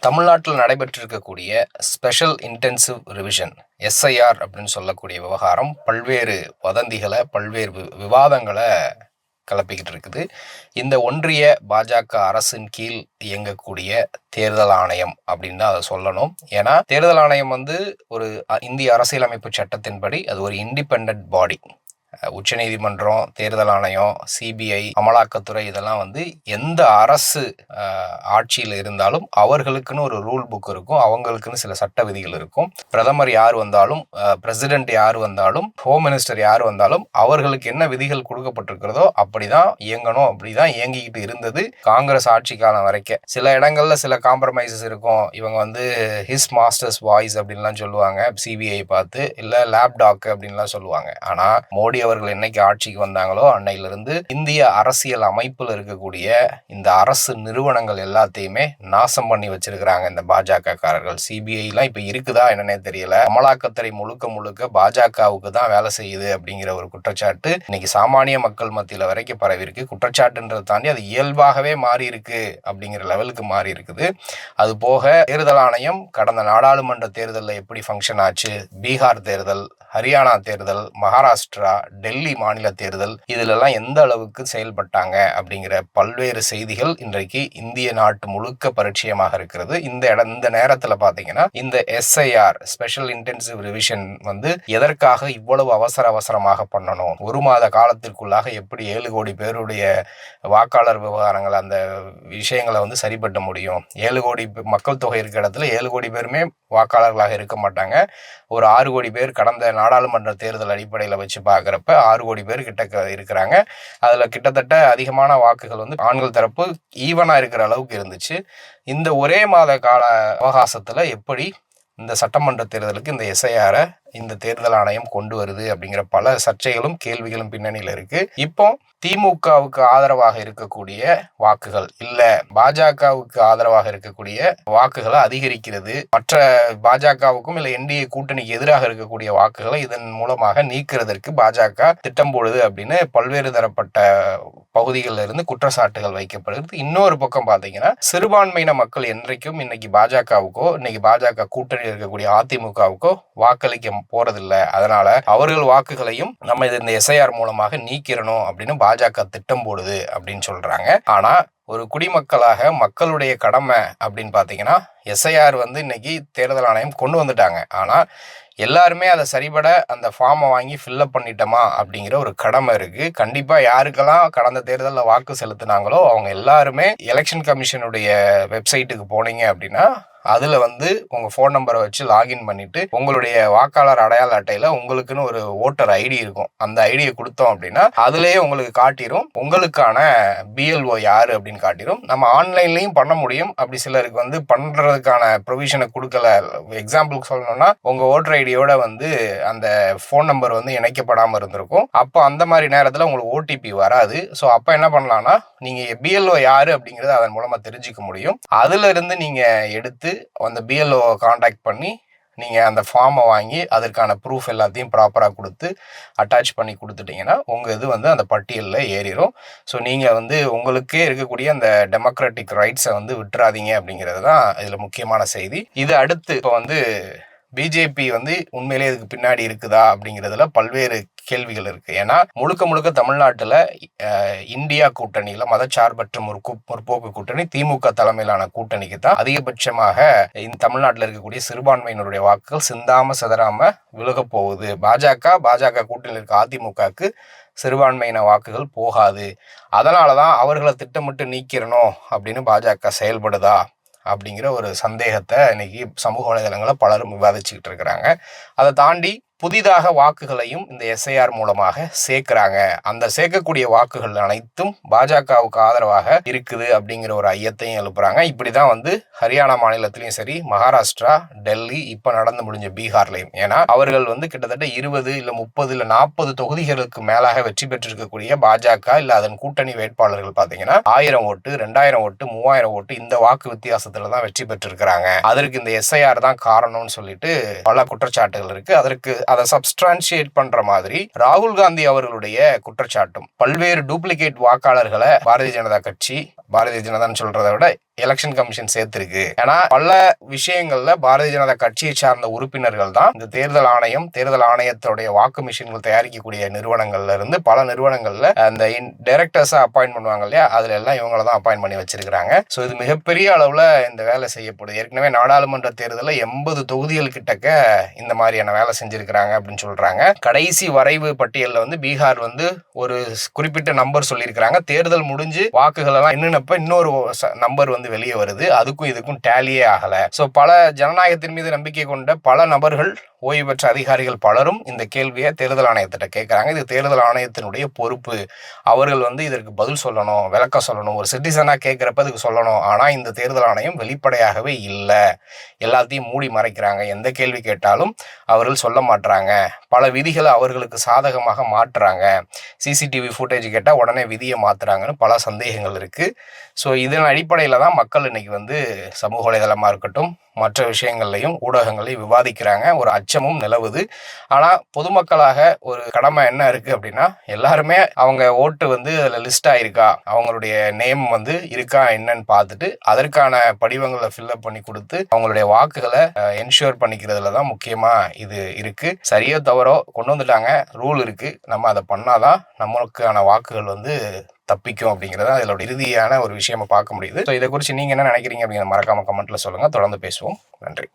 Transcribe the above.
தமிழ்நாட்டில் நடைபெற்றிருக்கக்கூடிய special intensive revision SIR அப்படின்னு சொல்லக்கூடிய விவகாரம் பல்வேறு வதந்திகளை பல்வேறு வி- விவாதங்களை கிளப்பிக்கிட்டு இருக்குது. இந்த ஒன்றிய பாஜக அரசின் கீழ் இயங்கக்கூடிய தேர்தல் ஆணையம் அப்படின்னு தான் அதை சொல்லணும். ஏன்னா தேர்தல் ஆணையம் வந்து ஒரு இந்திய அரசியலமைப்பு சட்டத்தின்படி அது ஒரு இண்டிபெண்ட் பாடி. உச்சநீதிமன்றம் தேர்தல் ஆணையம் சிபிஐ அமலாக்கத்துறை இதெல்லாம் வந்து எந்த அரசு ஆட்சியில் இருந்தாலும் அவர்களுக்குன்னு ஒரு ரூல் புக் இருக்கும். அவங்களுக்குன்னு சில சட்ட விதிகள் இருக்கும். பிரதமர் யார் வந்தாலும் பிரசிடென்ட் யார் வந்தாலும் ஹோம் மினிஸ்டர் யார் வந்தாலும் அவர்களுக்கு என்ன விதிகள் கொடுக்கப்பட்டிருக்கிறதோ அப்படிதான் இயங்கணும். அப்படிதான் இயங்கிக்கிட்டு இருந்தது காங்கிரஸ் ஆட்சி காலம் வரைக்கும் சில இடங்கள்ல சில காம்ப்ரமைசஸ் இருக்கும். இவங்க வந்து ஹிஸ் மாஸ்டர்ஸ் வாய்ஸ் அப்படின்லாம் சொல்லுவாங்க. சிபிஐ பார்த்து இல்ல லேப்டாக் அப்படின்லாம் சொல்லுவாங்க. ஆனா மோடி அவர்கள் என்னைக்கு ஆட்சிக்கு வந்தாங்களோ அன்னையிலிருந்து இந்திய அரசியல் அமைப்பில் இருக்கக்கூடிய இந்த அரசு நிறுவனங்கள் எல்லாத்தையுமே நாசம் பண்ணி வச்சிருக்கிறாங்க இந்த பாஜகக்காரர்கள். சிபிஐலாம் இப்போ இருக்குதா என்னன்னே தெரியல. அமலாக்கத்துறை முழுக்க முழுக்க பாஜகவுக்கு தான் வேலை செய்யுது அப்படிங்கிற ஒரு குற்றச்சாட்டு இன்னைக்கு சாமானிய மக்கள் மத்தியில் வரைக்கும் பரவி இருக்கு குற்றச்சாட்டுன்றதை தாண்டி அது இயல்பாகவே மாறி இருக்கு அப்படிங்கிற லெவலுக்கு மாறி இருக்குது அது போக தேர்தல் ஆணையம் கடந்த நாடாளுமன்ற தேர்தலில் எப்படி ஃபங்க்ஷன் ஆச்சு? பீகார் தேர்தல் ஹரியானா தேர்தல் மகாராஷ்டிரா டெல்லி மாநில தேர்தல் இதிலெல்லாம் எந்த அளவுக்கு செயல்பட்டாங்க அப்படிங்கிற பல்வேறு செய்திகள் இன்றைக்கு இந்திய நாட்டு முழுக்க பரிச்சயமாக இருக்கிறது. இந்த இடம் இந்த நேரத்தில் பார்த்தீங்கன்னா இந்த எஸ்ஐஆர் ஸ்பெஷல் இன்டென்சிவ் ரிவிஷன் வந்து எதற்காக இவ்வளவு அவசர அவசரமாக பண்ணணும்? ஒரு மாத காலத்திற்குள்ளாக எப்படி ஏழு கோடி பேருடைய வாக்காளர் விவகாரங்கள் அந்த விஷயங்களை வந்து சரிபட்ட முடியும்? ஏழு கோடி மக்கள் தொகை இருக்க இடத்துல ஏழு கோடி பேருமே வாக்காளர்களாக இருக்க மாட்டாங்க. ஒரு ஆறு கோடி பேர் கடந்த நாடாளுமன்ற தேர்தல் அடிப்படையில் வச்சு பார்க்குறப்ப ஆறு கோடி பேர் கிட்ட இருக்கிறாங்க. அதில் கிட்டத்தட்ட அதிகமான வாக்குகள் வந்து ஆண்கள் தரப்பு ஈவனாக இருக்கிற அளவுக்கு இருந்துச்சு. இந்த ஒரே மாத கால அவகாசத்தில் எப்படி இந்த சட்டமன்ற தேர்தலுக்கு இந்த எஸ்ஐஆரை இந்த தேர்தல் ஆணையம் கொண்டு வருது அப்படிங்கிற பல சர்ச்சைகளும் கேள்விகளும் பின்னணியில் இருக்கு. இப்போ திமுகவுக்கு ஆதரவாக இருக்கக்கூடிய வாக்குகள் இல்ல பாஜகவுக்கு ஆதரவாக இருக்கக்கூடிய வாக்குகளை அதிகரிக்கிறது. மற்ற பாஜகவுக்கும் இல்ல என்டிஏ கூட்டணிக்கு எதிராக இருக்கக்கூடிய வாக்குகளை இதன் மூலமாக நீக்கிறதற்கு பாஜக திட்டம் போடுது அப்படின்னு பல்வேறு தரப்பட்ட பகுதிகளில் இருந்து குற்றச்சாட்டுகள் வைக்கப்படுகிறது. இன்னொரு பக்கம் பார்த்தீங்கன்னா சிறுபான்மையின மக்கள் என்றைக்கும் இன்னைக்கு பாஜகவுக்கோ இன்னைக்கு பாஜக கூட்டணியில் இருக்கக்கூடிய அதிமுகவுக்கோ வாக்களிக்க போறதில்ல. அதனால அவர்கள் வாக்குகளையும் நம்ம இது இந்த எஸ்ஐஆர் மூலமாக நீக்கிறணும் அப்படின்னு பாஜக திட்டம் போடுது அப்படின்னு சொல்றாங்க. ஆனா ஒரு குடிமக்களாக மக்களுடைய கடமை அப்படின்னு பார்த்தீங்கன்னா எஸ்ஐஆர் வந்து இன்னைக்கு தேர்தல் ஆணையம் கொண்டு வந்துட்டாங்க. ஆனால் எல்லாருமே அதை சரிபட அந்த ஃபார்மை வாங்கி ஃபில்லப் பண்ணிட்டோமா அப்படிங்கிற ஒரு கடமை இருக்கு. கண்டிப்பா யாருக்கெல்லாம் கடந்த தேர்தலில் வாக்கு செலுத்தினாங்களோ அவங்க எல்லாருமே எலெக்ஷன் கமிஷனுடைய வெப்சைட்டுக்கு போனீங்க அப்படின்னா அதில் வந்து உங்கள் ஃபோன் நம்பரை வச்சு லாகின் பண்ணிவிட்டு உங்களுடைய வாக்காளர் அடையாள அட்டையில் உங்களுக்குன்னு ஒரு ஓட்டர் ஐடி இருக்கும். அந்த ஐடியை கொடுத்தோம் அப்படின்னா அதுலேயே உங்களுக்கு காட்டிடும் உங்களுக்கான பிஎல்ஓ யார் அப்படின்னு காட்டிடும் நம்ம ஆன்லைன்லேயும் பண்ண முடியும். அப்படி சிலருக்கு வந்து பண்ணுறதுக்கான ப்ரொவிஷனை கொடுக்கல. எக்ஸாம்பிளுக்கு சொல்லணும்னா உங்கள் ஓட்டர் ஐடி ஐடியோட வந்து அந்த ஃபோன் நம்பர் வந்து இணைக்கப்படாமல் இருந்திருக்கும். அப்போ அந்த மாதிரி நேரத்தில் உங்களுக்கு ஓடிபி வராது. ஸோ அப்போ என்ன பண்ணலாம்னா நீங்கள் பிஎல்ஓ யார் அப்படிங்கிறத அதன் மூலமாக தெரிஞ்சுக்க முடியும். அதுலேருந்து நீங்கள் எடுத்து அந்த பிஎல்ஓ காண்டாக்ட் பண்ணி நீங்கள் அந்த ஃபார்மை வாங்கி அதற்கான ப்ரூஃப் எல்லாத்தையும் ப்ராப்பராக கொடுத்து அட்டாச் பண்ணி கொடுத்துட்டிங்கன்னா உங்கள் இது வந்து அந்த பட்டியலில் ஏறிடும் ஸோ நீங்கள் வந்து உங்களுக்கே இருக்கக்கூடிய அந்த டெமோக்ராட்டிக் ரைட்ஸை வந்து விட்டுறாதீங்க அப்படிங்கிறது தான் இதில் முக்கியமான செய்தி. இது அடுத்து இப்போ வந்து பிஜேபி வந்து உண்மையிலே இதுக்கு பின்னாடி இருக்குதா அப்படிங்கிறதுல பல்வேறு கேள்விகள் இருக்கு. ஏன்னா முழுக்க முழுக்க தமிழ்நாட்டில் இந்தியா கூட்டணியில மதச்சார்பற்ற முற்போ முற்போக்கு கூட்டணி திமுக தலைமையிலான கூட்டணிக்கு தான் அதிகபட்சமாக இந்த தமிழ்நாட்டில் இருக்கக்கூடிய சிறுபான்மையினருடைய வாக்குகள் சிந்தாம சிதறாம விலக போகுது. பாஜக பாஜக கூட்டணியில் இருக்க அதிமுகவுக்கு சிறுபான்மையின வாக்குகள் போகாது. அதனால தான் அவர்களை திட்டமிட்டு நீக்கிறணும் அப்படின்னு பாஜக செயல்படுதா? அப்படிங்கிற ஒரு சந்தேகத்தை இன்னைக்கு சமூக வலைதளங்களில் பலரும் விவாதிச்சுக்கிட்டு இருக்கிறாங்க. அதை தாண்டி புதிதாக வாக்குகளையும் இந்த எஸ்ஐஆர் மூலமாக சேர்க்கிறாங்க. அந்த சேர்க்கக்கூடிய வாக்குகள் அனைத்தும் பாஜகவுக்கு ஆதரவாக இருக்குது அப்படிங்கிற ஒரு ஐயத்தையும் எழுப்புறாங்க. இப்படிதான் வந்து ஹரியானா மாநிலத்திலையும் சரி மகாராஷ்டிரா டெல்லி இப்ப நடந்து முடிஞ்ச பீகார்லையும். ஏன்னா அவர்கள் வந்து கிட்டத்தட்ட இருபது இல்ல முப்பது இல்ல நாற்பது தொகுதிகளுக்கு மேலாக வெற்றி பெற்றிருக்கக்கூடிய பாஜக இல்ல அதன் கூட்டணி வேட்பாளர்கள் பாத்தீங்கன்னா ஆயிரம் ஓட்டு ரெண்டாயிரம் ஓட்டு மூவாயிரம் ஓட்டு இந்த வாக்கு வித்தியாசத்துல தான் வெற்றி பெற்றிருக்கிறாங்க. அதற்கு இந்த எஸ்ஐஆர் தான் காரணம்னு சொல்லிட்டு பல குற்றச்சாட்டுகள் இருக்கு. அதற்கு அதை சப்ஸ்டான்சியேட் பண்ற மாதிரி ராகுல் காந்தி அவர்களுடைய குற்றச்சாட்டும். பல்வேறு டூப்ளிகேட் வாக்காளர்களை பாரதிய ஜனதா கட்சி பாரதிய ஜனதான்னு சொல்றதை விட எலெக்ஷன் கமிஷன் சேர்த்திருக்கு. ஏன்னா பல விஷயங்கள்ல பாரதிய ஜனதா கட்சியை சார்ந்த உறுப்பினர்கள் தான் இந்த தேர்தல் ஆணையம் தேர்தல் ஆணையத்துடைய வாக்கு மிஷின்கள் தயாரிக்கக்கூடிய நிறுவனங்கள்ல இருந்து பல நிறுவனங்கள்ல அந்த டைரக்டர்ஸா அப்பாயிண்ட் பண்ணுவாங்க இல்லையா? அதுல எல்லாம் இவங்களை தான் அப்பாயின் பண்ணி வச்சிருக்காங்க ஸோ இது மிகப்பெரிய அளவுல இந்த வேலை செய்யப்படுது. ஏற்கனவே நாடாளுமன்ற தேர்தலில் எண்பது தொகுதிகள் கிட்டக்க இந்த மாதிரியான வேலை செஞ்சிருக்கிறாங்க. அப்படின்னு சொல்றாங்க. கடைசி வரைவு பட்டியலில் வந்து பீகார் வந்து ஒரு குறிப்பிட்ட நம்பர் சொல்லியிருக்கிறாங்க. தேர்தல் முடிஞ்சு வாக்குகள் எல்லாம் எண்ணினப்ப இன்னொரு நம்பர் வந்து வெளியே வருது. அதுக்கும் இதுக்கும் டேலியே ஆகல. ஸோ பல ஜனநாயகத்தின் மீது நம்பிக்கை கொண்ட பல நபர்கள் ஓய்வு பெற்ற அதிகாரிகள் பலரும் இந்த கேள்வியை தேர்தல் ஆணையத்திட்ட கேட்குறாங்க இது தேர்தல் ஆணையத்தினுடைய பொறுப்பு. அவர்கள் வந்து இதற்கு பதில் சொல்லணும் விளக்க சொல்லணும் ஒரு சிட்டிசனாக கேட்குறப்ப அதுக்கு சொல்லணும். ஆனால் இந்த தேர்தல் ஆணையம் வெளிப்படையாகவே இல்லை. எல்லாத்தையும் மூடி மறைக்கிறாங்க. எந்த கேள்வி கேட்டாலும் அவர்கள் சொல்ல மாட்டுறாங்க பல விதிகளை அவர்களுக்கு சாதகமாக மாற்றுறாங்க சிசிடிவி ஃபுட்டேஜ் கேட்டால் உடனே விதியை மாற்றுறாங்கன்னு பல சந்தேகங்கள் இருக்குது ஸோ இதன் அடிப்படையில் தான் மக்கள் இன்னைக்கு வந்து சமூக வலைதளமாக இருக்கட்டும் மற்ற விஷயங்கள்லையும் ஊடகங்களையும் விவாதிக்கிறாங்க. ஒரு அச்சமும் நிலவுது. ஆனால் பொதுமக்களாக ஒரு கடமை என்ன இருக்குது அப்படின்னா எல்லாருமே அவங்க ஓட்டு வந்து அதில் லிஸ்ட் ஆகிருக்கா அவங்களுடைய நேம் வந்து இருக்கா என்னன்னு பார்த்துட்டு அதற்கான படிவங்களை ஃபில்அப் பண்ணி கொடுத்து அவங்களுடைய வாக்குகளை என்ஷூர் பண்ணிக்கிறதுல தான் முக்கியமாக இது இருக்குது சரியோ தவறோ கொண்டு வந்துட்டாங்க. ரூல் இருக்குது நம்ம அதை பண்ணாதான் நம்மளுக்கான வாக்குகள் வந்து தப்பிக்கும் அப்படிங்கிறத அதில் இறுதியான ஒரு விஷயமா பார்க்க முடியுது. ஸோ இதை குறித்து நீங்கள் என்ன நினைக்கிறீங்க அப்படிங்கிற மறக்காம கமெண்ட்டில் சொல்லுங்கள் தொடர்ந்து பேசுவோம். நன்றி.